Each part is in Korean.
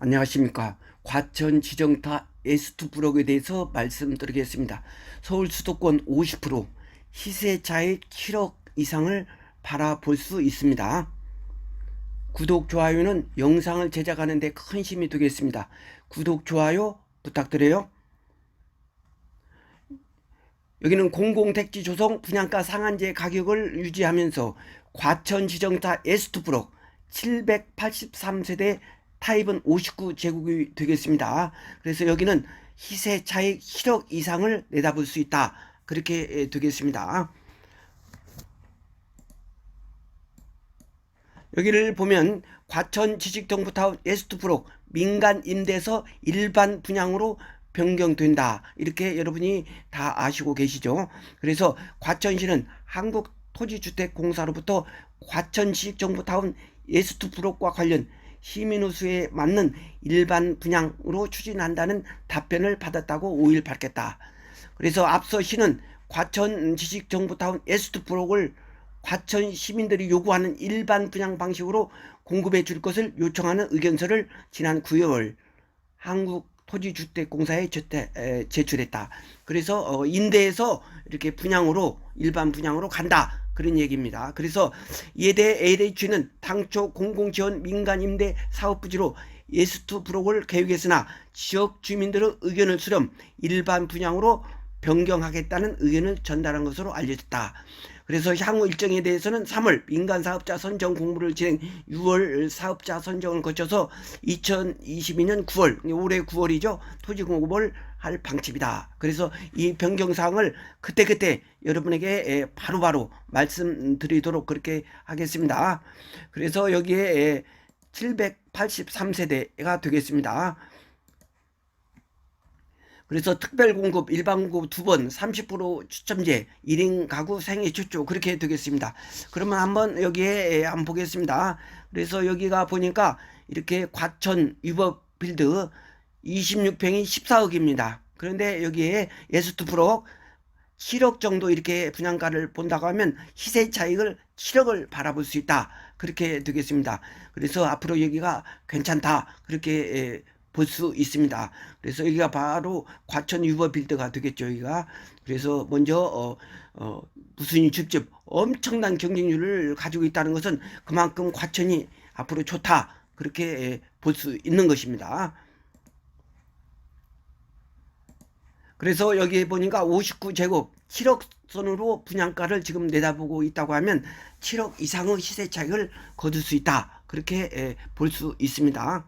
안녕하십니까. 과천 지정타 S2 블록에 대해서 말씀드리겠습니다. 서울 수도권 50% 시세 차익 7억 이상을 바라볼 수 있습니다. 구독, 좋아요는 영상을 제작하는 데 큰 힘이 되겠습니다. 구독, 좋아요 부탁드려요. 여기는 공공택지 조성 분양가 상한제 가격을 유지하면서 과천 지정타 S2 블록 783세대 타입은 59제곱이 되겠습니다. 그래서 여기는 시세 차익 7억 이상을 내다볼 수 있다. 그렇게 되겠습니다. 여기를 보면 과천 지식정보타운 S2 블록 민간 임대에서 일반 분양으로 변경된다. 이렇게 여러분이 다 아시고 계시죠. 그래서 과천시는 한국 토지주택공사로부터 과천 지식정보타운 S2 블록과 관련 시민우수에 맞는 일반 분양으로 추진한다는 답변을 받았다고 5일 밝혔다. 그래서 앞서 시는 과천 지식정보타운 S2 블록을 과천 시민들이 요구하는 일반 분양 방식으로 공급해 줄 것을 요청하는 의견서를 지난 9월 한국 토지주택공사에 제태- 에, 제출했다. 그래서 어, 인대에서 이렇게 분양으로 일반 분양으로 간다. 그런 얘기입니다. 그래서 이에 대해 LH는 당초 공공지원 민간임대 사업부지로 예스2 브록을 계획했으나 지역 주민들의 의견을 수렴 일반 분양으로 변경하겠다는 의견을 전달한 것으로 알려졌다. 그래서 향후 일정에 대해서는 3월 민간 사업자 선정 공모를 진행 6월 사업자 선정을 거쳐서 2022년 9월 올해 9월이죠 토지 공급을 할 방침이다. 그래서 이 변경 사항을 그때그때 여러분에게 에, 바로바로 말씀드리도록 그렇게 하겠습니다. 그래서 여기에 783세대가 되겠습니다. 그래서 특별 공급, 일반 공급 두 번, 30% 추첨제, 1인 가구 생애 최초 그렇게 되겠습니다. 그러면 한번 여기에 한번 보겠습니다. 그래서 여기가 보니까 이렇게 과천 유법 빌드 26평이 14억입니다. 그런데 여기에 예스투 프로 7억 정도 이렇게 분양가를 본다고 하면 시세 차익을 7억을 바라볼 수 있다. 그렇게 되겠습니다. 그래서 앞으로 여기가 괜찮다. 그렇게 볼 수 있습니다. 그래서 여기가 바로 과천 유버 빌드가 되겠죠. 여기가 그래서 먼저 어, 어, 무순이 직접 엄청난 경쟁률을 가지고 있다는 것은 그만큼 과천이 앞으로 좋다. 그렇게 볼 수 있는 것입니다. 그래서 여기 보니까 59제곱 7억 선으로 분양가를 지금 내다보고 있다고 하면 7억 이상의 시세 차익을 거둘 수 있다. 그렇게 볼 수 있습니다.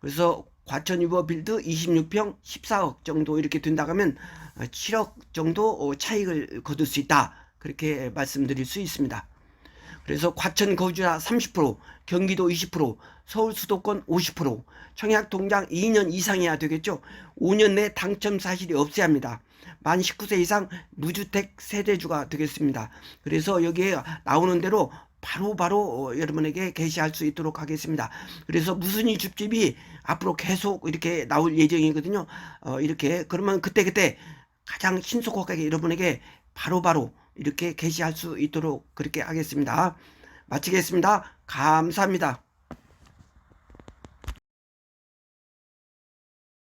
그래서 과천 유버 빌드 26평 14억 정도 이렇게 된다고 하면 7억 정도 차익을 거둘 수 있다. 그렇게 말씀드릴 수 있습니다. 그래서 과천 거주자 30%, 경기도 20%, 서울 수도권 50%, 청약 동장 2년 이상이어야 되겠죠. 5년 내 당첨 사실이 없어야 합니다. 만 19세 이상 무주택 세대주가 되겠습니다. 그래서 여기에 나오는 대로 바로바로 바로 여러분에게 게시할 수 있도록 하겠습니다. 그래서 무슨 이 줍집이 앞으로 계속 이렇게 나올 예정이거든요. 어, 이렇게 그러면 그때 그때 가장 신속하게 여러분에게 바로바로 바로 이렇게 게시할 수 있도록 그렇게 하겠습니다. 마치겠습니다. 감사합니다.